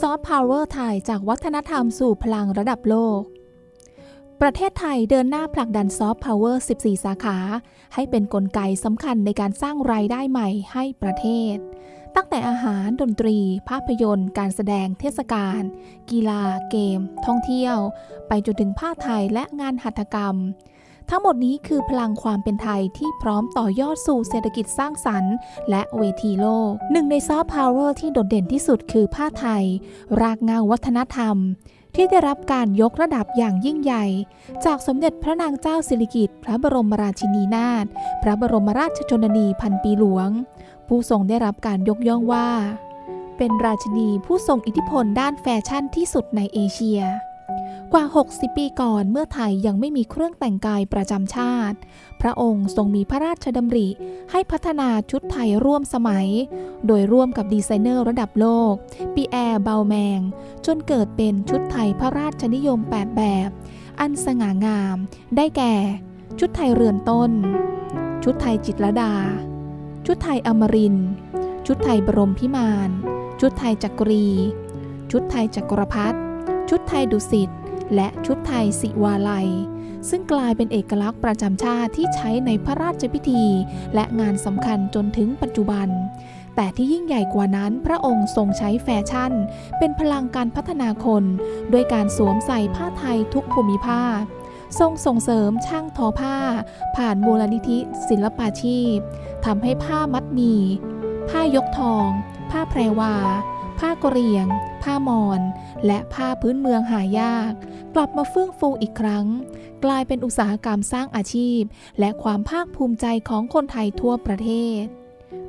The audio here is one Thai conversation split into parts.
ซอฟต์พาวเวอร์ไทยจากวัฒนธรรมสู่พลังระดับโลก ประเทศไทยเดินหน้าผลักดันซอฟต์พาวเวอร์ 14 สาขา ให้เป็นนกลไกสำคัญในการสร้างรายได้ใหม่ให้ประเทศ ตั้งแต่อาหารดนตรี ภาพยนตร์ การแสดงเทศกาล กีฬา เกม ท่องเที่ยว ไปจนถึงผ้าไทยและงานหัตถกรรม ทั้งหมดนี้คือพลังความเป็นไทยที่พร้อมต่อยอดสู่เศรษฐกิจสร้างสรรค์ และเวทีโลก หนึ่งในซอฟต์พาวเวอร์ที่โดดเด่นที่สุดคือผ้าไทย รากเงาวัฒนธรรม ที่ได้รับการยกระดับอย่างยิ่งใหญ่ จากสมเด็จพระนางเจ้าสิริกิติ์พระบรมราชินีนาถพระบรมราชชนนีพันปีหลวง ผู้ทรงได้รับการยกย่องว่า เป็นราชินีผู้ทรงอิทธิพลด้านแฟชั่นที่สุดในเอเชีย กว่า 60 ปีก่อนเมื่อไทยยังไม่มีเครื่องแต่งกายประจำชาติ พระองค์ทรงมีพระราชดำริ ให้พัฒนาชุดไทยร่วมสมัย โดยร่วมกับดีไซเนอร์ระดับโลกปีแอร์เบลแมง จนเกิดเป็นชุดไทยพระราชนิยม 8 แบบ อันสง่างาม ได้แก่ ชุดไทยเรือนต้น ชุดไทยจิตรดา ชุดไทยอมริน ชุดไทยบรมพิมาน ชุดไทยจักรี ชุดไทยจักรพรรดิชุดไทยดุสิต และชุดไทยสิวาลัย ซึ่งกลายเป็นเอกลักษณ์ประจำชาติที่ใช้ในพระราชพิธี และงานสำคัญจนถึงปัจจุบัน แต่ที่ยิ่งใหญ่กว่านั้นพระองค์ทรงใช้แฟชั่น เป็นพลังการพัฒนาคนด้วยการสวมใส่ผ้าไทยทุกภูมิภาคทรงส่งเสริมช่างทอผ้า ผ่านมูลนิธิศิลปาชีพทำให้ผ้ามัดมี ผ้ายกทอง ผ้าแพรวา ผ้ากะเหรี่ยง ผ้ามอน และผ้าพื้นเมืองหายาก กลับมาเฟื่องฟูอีกครั้ง กลายเป็นอุตสาหกรรมสร้างอาชีพ และความภาคภูมิใจของคนไทยทั่วประเทศ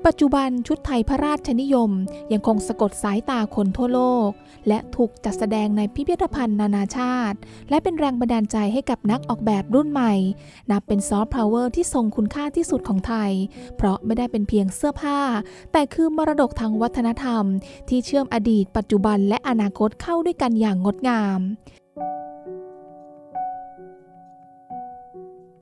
ปัจจุบันชุดไทยพระราชนิยมยังคงสะกดสายตาคนทั่วโลก และถูกจัดแสดงในพิพิธภัณฑ์นานาชาติ และเป็นแรงบันดาลใจให้กับนักออกแบบรุ่นใหม่ นับเป็นซอฟต์พาวเวอร์ที่ทรงคุณค่าที่สุดของไทย เพราะไม่ได้เป็นเพียงเสื้อผ้า แต่คือมรดกทางวัฒนธรรม ที่เชื่อมอดีต ปัจจุบันและอนาคตเข้าด้วยกันอย่างงดงาม